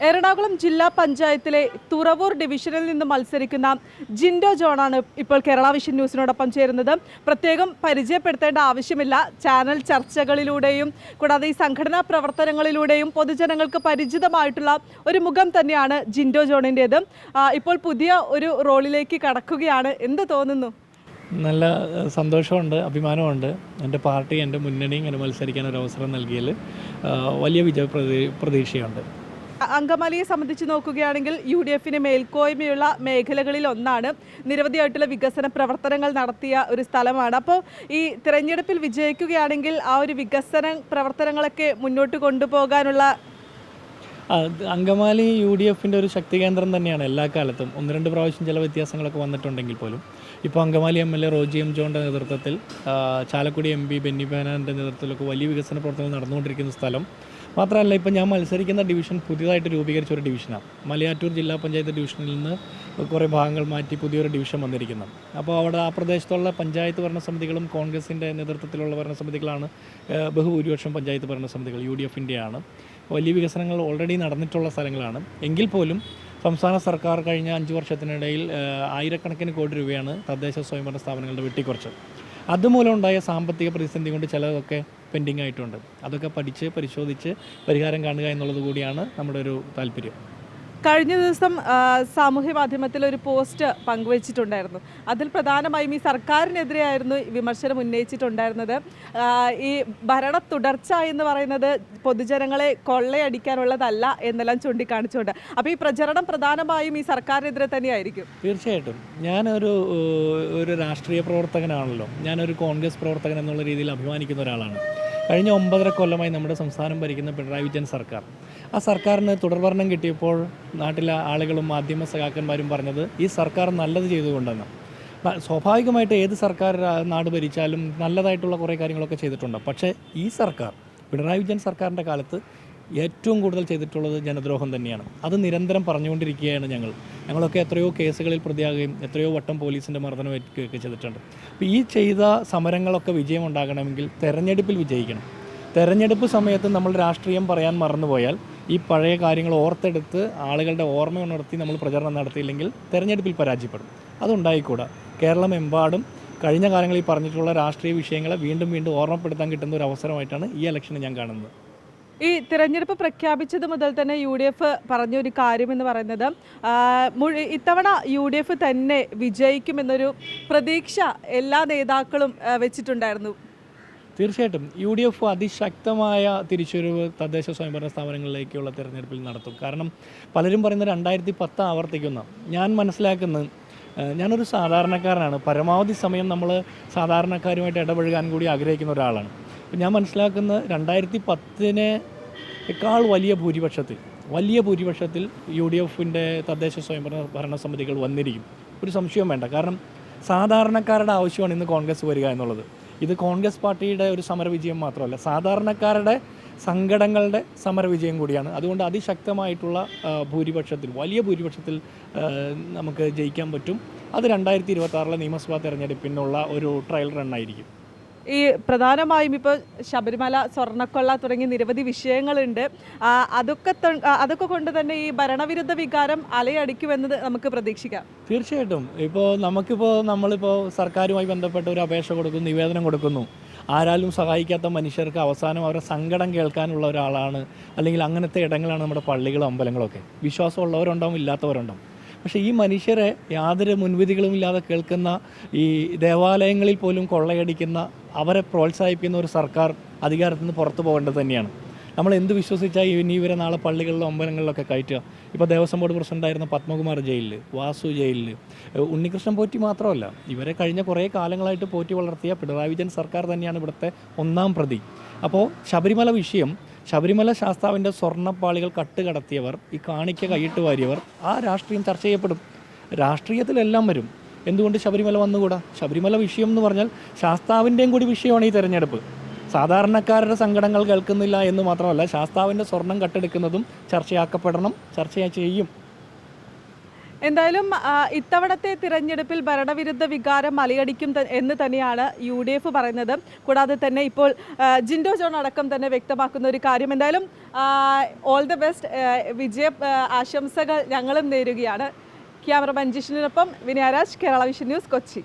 എറണാകുളം ജില്ലാ പഞ്ചായത്തിലെ തുറവൂർ ഡിവിഷനിൽ നിന്ന് മത്സരിക്കുന്ന ജിൻഡോ ജോണാണ് ഇപ്പോൾ കേരള വിഷൻ ന്യൂസിനോടൊപ്പം ചേരുന്നത്. പ്രത്യേകം പരിചയപ്പെടുത്തേണ്ട ആവശ്യമില്ല. ചാനൽ ചർച്ചകളിലൂടെയും കൂടാതെ ഈ സംഘടനാ പ്രവർത്തനങ്ങളിലൂടെയും പൊതുജനങ്ങൾക്ക് പരിചിതമായിട്ടുള്ള ഒരു മുഖം തന്നെയാണ് ജിൻഡോ ജോണിന്റേത്. ഇപ്പോൾ പുതിയ ഒരു റോളിലേക്ക് കടക്കുകയാണ്. എന്ത് തോന്നുന്നു? നല്ല സന്തോഷമുണ്ട് അഭിമാനമുണ്ട്. എന്റെ പാർട്ടി എന്റെ മുന്നണി ഇങ്ങനെ മത്സരിക്കാൻ ഒരു അവസരം നൽകിയതിൽ വലിയ വിജയ പ്രതീ- പ്രതീക്ഷയുണ്ട്. അങ്കമാലിയെ സംബന്ധിച്ച് നോക്കുകയാണെങ്കിൽ യു ഡി എഫിന് മേൽക്കോയ്മയുള്ള മേഖലകളിൽ ഒന്നാണ്. നിരവധിയായിട്ടുള്ള വികസന പ്രവർത്തനങ്ങൾ നടത്തിയ ഒരു സ്ഥലമാണ്. അപ്പോൾ ഈ തിരഞ്ഞെടുപ്പിൽ വിജയിക്കുകയാണെങ്കിൽ ആ ഒരു വികസന പ്രവർത്തനങ്ങളൊക്കെ മുന്നോട്ട് കൊണ്ടുപോകാനുള്ള അങ്കമാലി യു ഡി എഫിന്റെ ഒരു ശക്തി കേന്ദ്രം തന്നെയാണ് എല്ലാ കാലത്തും. ഒന്ന് രണ്ട് പ്രാവശ്യം ചില വ്യത്യാസങ്ങളൊക്കെ വന്നിട്ടുണ്ടെങ്കിൽ പോലും. ഇപ്പോൾ Angamaly M L A Roji M ജോണിന്റെ നേതൃത്വത്തിൽ ചാലക്കുടി എം പി ബെന്നി ബാനാന്റെ നേതൃത്വത്തിലൊക്കെ വലിയ വികസന പ്രവർത്തനങ്ങൾ നടന്നുകൊണ്ടിരിക്കുന്ന സ്ഥലം. മാത്രമല്ല ഇപ്പോൾ ഞാൻ മത്സരിക്കുന്ന ഡിവിഷൻ പുതിയതായിട്ട് രൂപീകരിച്ച ഒരു ഡിവിഷനാണ് മലയാറ്റൂർ ജില്ലാ പഞ്ചായത്ത് ഡിവിഷനിൽ നിന്ന് കുറേ ഭാഗങ്ങൾ മാറ്റി പുതിയൊരു ഡിവിഷൻ വന്നിരിക്കുന്നത് അപ്പോൾ അവിടെ ആ പ്രദേശത്തുള്ള പഞ്ചായത്ത് ഭരണസമിതികളും കോൺഗ്രസിന്റെ നേതൃത്വത്തിലുള്ള ഭരണസമിതികളാണ് ബഹുഭൂരിപക്ഷം പഞ്ചായത്ത് ഭരണസമിതികൾ യു ഡി എഫിന്റെയാണ് വലിയ വികസനങ്ങൾ ഓൾറെഡി നടന്നിട്ടുള്ള സ്ഥലങ്ങളാണ്. എങ്കിൽ പോലും സംസ്ഥാന സർക്കാർ കഴിഞ്ഞ അഞ്ച് വർഷത്തിനിടയിൽ ആയിരക്കണക്കിന് കോടി രൂപയാണ് തദ്ദേശ സ്വയംഭരണ സ്ഥാപനങ്ങളുടെ വെട്ടിക്കുറച്ചത് അതുമൂലം ഉണ്ടായ സാമ്പത്തിക പ്രതിസന്ധി കൊണ്ട് ചിലതൊക്കെ പെൻഡിങ് ആയിട്ടുണ്ട്. അതൊക്കെ പഠിച്ച് പരിശോധിച്ച് പരിഹാരം കാണുക എന്നുള്ളത് കൂടിയാണ് നമ്മുടെ ഒരു താല്പര്യം. കഴിഞ്ഞ ദിവസം സാമൂഹ്യ മാധ്യമത്തിൽ ഒരു പോസ്റ്റ് പങ്കുവച്ചിട്ടുണ്ടായിരുന്നു. അതിൽ പ്രധാനമായും ഈ സർക്കാരിനെതിരെയായിരുന്നു വിമർശനം ഉന്നയിച്ചിട്ടുണ്ടായിരുന്നത്. ഈ ഭരണ തുടർച്ച എന്ന് പറയുന്നത് പൊതുജനങ്ങളെ കൊള്ളയടിക്കാനുള്ളതല്ല എന്നെല്ലാം ചൂണ്ടിക്കാണിച്ചുകൊണ്ട്. അപ്പോൾ ഈ പ്രചരണം പ്രധാനമായും ഈ സർക്കാരിനെതിരെ തന്നെയായിരിക്കും. തീർച്ചയായിട്ടും. ഞാനൊരു ഒരു രാഷ്ട്രീയ പ്രവർത്തകനാണല്ലോ. ഞാനൊരു കോൺഗ്രസ് പ്രവർത്തകൻ എന്നുള്ള രീതിയിൽ അഭിമാനിക്കുന്ന ഒരാളാണ്. കഴിഞ്ഞ ഒമ്പതര കൊല്ലമായി നമ്മുടെ സംസ്ഥാനം ഭരിക്കുന്ന പിണറായി വിജയൻ സർക്കാർ. ആ സർക്കാരിന് തുടർഭരണം കിട്ടിയപ്പോൾ നാട്ടിലെ ആളുകളും മാധ്യമ സഖാക്കന്മാരും പറഞ്ഞത് ഈ സർക്കാർ നല്ലത് ചെയ്തുകൊണ്ടെന്ന്. സ്വാഭാവികമായിട്ട് ഏത് സർക്കാർ നാട് ഭരിച്ചാലും നല്ലതായിട്ടുള്ള കുറേ കാര്യങ്ങളൊക്കെ ചെയ്തിട്ടുണ്ട്. പക്ഷേ ഈ സർക്കാർ പിണറായി വിജയൻ സർക്കാരിന്റെ കാലത്ത് ഏറ്റവും കൂടുതൽ ചെയ്തിട്ടുള്ളത് ജനദ്രോഹം തന്നെയാണ്. അത് നിരന്തരം പറഞ്ഞുകൊണ്ടിരിക്കുകയാണ് ഞങ്ങൾ. ഞങ്ങളൊക്കെ എത്രയോ കേസുകളിൽ പ്രതിയാകുകയും എത്രയോ വട്ടം പോലീസിന്റെ മർദ്ദനം ഏൽക്കുകയൊക്കെ ചെയ്തിട്ടുണ്ട്. അപ്പോൾ ഈ ചെയ്ത സമരങ്ങളൊക്കെ വിജയം ഉണ്ടാകണമെങ്കിൽ തെരഞ്ഞെടുപ്പിൽ വിജയിക്കണം. തെരഞ്ഞെടുപ്പ് സമയത്ത് നമ്മൾ രാഷ്ട്രീയം പറയാൻ മറന്നുപോയാൽ ഈ പഴയ കാര്യങ്ങൾ ഓർത്തെടുത്ത് ആളുകളുടെ ഓർമ്മ ഉണർത്തി നമ്മൾ പ്രചരണം നടത്തിയില്ലെങ്കിൽ തെരഞ്ഞെടുപ്പിൽ പരാജയപ്പെടും. അതുണ്ടായിക്കൂടാ. കേരളമെമ്പാടും കഴിഞ്ഞ കാലങ്ങളിൽ പറഞ്ഞിട്ടുള്ള രാഷ്ട്രീയ വിഷയങ്ങളെ വീണ്ടും വീണ്ടും ഓർമ്മപ്പെടുത്താൻ കിട്ടുന്ന ഒരു അവസരമായിട്ടാണ് ഈ ഇലക്ഷനെ ഞാൻ കാണുന്നത്. ഈ തിരഞ്ഞെടുപ്പ് പ്രഖ്യാപിച്ചത് മുതൽ തന്നെ യു ഡി എഫ് പറഞ്ഞ ഒരു കാര്യം എന്ന് പറയുന്നത് ഇത്തവണ യു ഡി എഫ് തന്നെ വിജയിക്കുമെന്നൊരു പ്രതീക്ഷ എല്ലാ നേതാക്കളും വെച്ചിട്ടുണ്ടായിരുന്നു. തീർച്ചയായിട്ടും. യു ഡി എഫ് അതിശക്തമായ തിരിച്ചുവരവ് തദ്ദേശ സ്വയംഭരണ സ്ഥാപനങ്ങളിലേക്കുള്ള തിരഞ്ഞെടുപ്പിൽ നടത്തും. കാരണം പലരും പറയുന്നത് രണ്ടായിരത്തി പത്ത് ആവർത്തിക്കുന്ന ഞാൻ മനസ്സിലാക്കുന്നത് ഞാനൊരു സാധാരണക്കാരനാണ്. പരമാവധി സമയം നമ്മൾ സാധാരണക്കാരുമായിട്ട് ഇടപഴകാൻ കൂടി ആഗ്രഹിക്കുന്ന ഒരാളാണ്. അപ്പം ഞാൻ മനസ്സിലാക്കുന്ന രണ്ടായിരത്തി പത്തിനേക്കാൾ വലിയ ഭൂരിപക്ഷത്തിൽ വലിയ ഭൂരിപക്ഷത്തിൽ യു ഡി എഫിന്റെ തദ്ദേശ സ്വയംഭരണ ഭരണ സമിതികൾ വന്നിരിക്കും. ഒരു സംശയവും വേണ്ട. കാരണം സാധാരണക്കാരുടെ ആവശ്യമാണ് ഇന്ന് കോൺഗ്രസ് വരിക എന്നുള്ളത്. ഇത് കോൺഗ്രസ് പാർട്ടിയുടെ ഒരു സമരവിജയം മാത്രമല്ല സാധാരണക്കാരുടെ സങ്കടങ്ങളുടെ സമരവിജയം കൂടിയാണ്. അതുകൊണ്ട് അതിശക്തമായിട്ടുള്ള ഭൂരിപക്ഷത്തിൽ വലിയ ഭൂരിപക്ഷത്തിൽ നമുക്ക് ജയിക്കാൻ പറ്റും. അത് രണ്ടായിരത്തി ഇരുപത്തി നിയമസഭാ തെരഞ്ഞെടുപ്പിനുള്ള ഒരു ട്രയൽ റണ്ണായിരിക്കും. ഈ പ്രധാനമായും ഇപ്പോൾ ശബരിമല സ്വർണക്കൊള്ള തുടങ്ങി നിരവധി വിഷയങ്ങളുണ്ട്. അതൊക്കെ അതൊക്കെ കൊണ്ട് തന്നെ ഈ ഭരണവിരുദ്ധ വികാരം അലയടിക്കുമെന്നത് നമുക്ക് പ്രതീക്ഷിക്കാം. തീർച്ചയായിട്ടും. ഇപ്പോൾ നമുക്കിപ്പോൾ നമ്മളിപ്പോൾ സർക്കാരുമായി ബന്ധപ്പെട്ട ഒരു അപേക്ഷ കൊടുക്കുന്നു നിവേദനം കൊടുക്കുന്നു. ആരാലും സഹായിക്കാത്ത മനുഷ്യർക്ക് അവസാനം അവരുടെ സങ്കടം കേൾക്കാനുള്ള ഒരാളാണ്. അല്ലെങ്കിൽ അങ്ങനത്തെ ഇടങ്ങളാണ് നമ്മുടെ പള്ളികളും അമ്പലങ്ങളൊക്കെ. വിശ്വാസമുള്ളവരുണ്ടാവും ഇല്ലാത്തവരുണ്ടാവും. പക്ഷേ ഈ മനുഷ്യരെ യാതൊരു മുൻവിധികളും ഇല്ലാതെ കേൾക്കുന്ന ഈ ദേവാലയങ്ങളിൽ പോലും കൊള്ളയടിക്കുന്ന അവരെ പ്രോത്സാഹിപ്പിക്കുന്ന ഒരു സർക്കാർ അധികാരത്തിൽ നിന്ന് പുറത്തു പോകേണ്ടത് തന്നെയാണ്. നമ്മൾ എന്ത് വിശ്വസിച്ചാൽ ഇനി ഇവരെ നാളെ പള്ളികളിലും അമ്പലങ്ങളിലൊക്കെ കയറ്റുക? ഇപ്പോൾ ദേവസ്വം ബോർഡ് പ്രസിഡന്റായിരുന്ന പത്മകുമാർ ജയിലിൽ വാസു ജയിലിൽ ഉണ്ണികൃഷ്ണൻ പോറ്റി മാത്രമല്ല ഇവരെ കഴിഞ്ഞ കുറേ കാലങ്ങളായിട്ട് പോറ്റി വളർത്തിയ പിണറായി വിജയൻ സർക്കാർ തന്നെയാണ് ഇവിടുത്തെ ഒന്നാം പ്രതി. അപ്പോൾ ശബരിമല വിഷയം ശബരിമല ശാസ്താവിന്റെ സ്വർണപ്പാളികൾ കട്ടുകടത്തിയവർ ഈ കാണിക്ക കൈയിട്ട് വാരിയവർ ആ രാഷ്ട്രീയം ചർച്ച ചെയ്യപ്പെടും. രാഷ്ട്രീയത്തിലെല്ലാം വരും. എന്തുകൊണ്ട് ശബരിമല വന്നുകൂടാ? ശബരിമല വിഷയം എന്ന് പറഞ്ഞാൽ ശാസ്താവിന്റെയും കൂടി വിഷയമാണ് ഈ തെരഞ്ഞെടുപ്പ്. സാധാരണക്കാരുടെ സങ്കടങ്ങൾ കേൾക്കുന്നില്ല എന്ന് മാത്രമല്ല ശാസ്താവിന്റെ സ്വർണം കട്ടെടുക്കുന്നതും ചർച്ചയാക്കപ്പെടണം ചർച്ച ചെയ്യും. എന്തായാലും ഇത്തവണത്തെ തിരഞ്ഞെടുപ്പിൽ ഭരണവിരുദ്ധ വികാരം മലയടിക്കും എന്ന് തന്നെയാണ് യു ഡി എഫ് പറയുന്നത്. കൂടാതെ തന്നെ ഇപ്പോൾ ജിൻഡോ ജോൺ അടക്കം തന്നെ വ്യക്തമാക്കുന്ന ഒരു കാര്യം. എന്തായാലും ഓൾ ദി ബെസ്റ്റ് വിജയ ആശംസകൾ ഞങ്ങളും നേരുകയാണ്. ക്യാമറമാൻ ജിഷിനൊപ്പം വിനയരാജ് കേരള വിഷൻ ന്യൂസ് കൊച്ചി.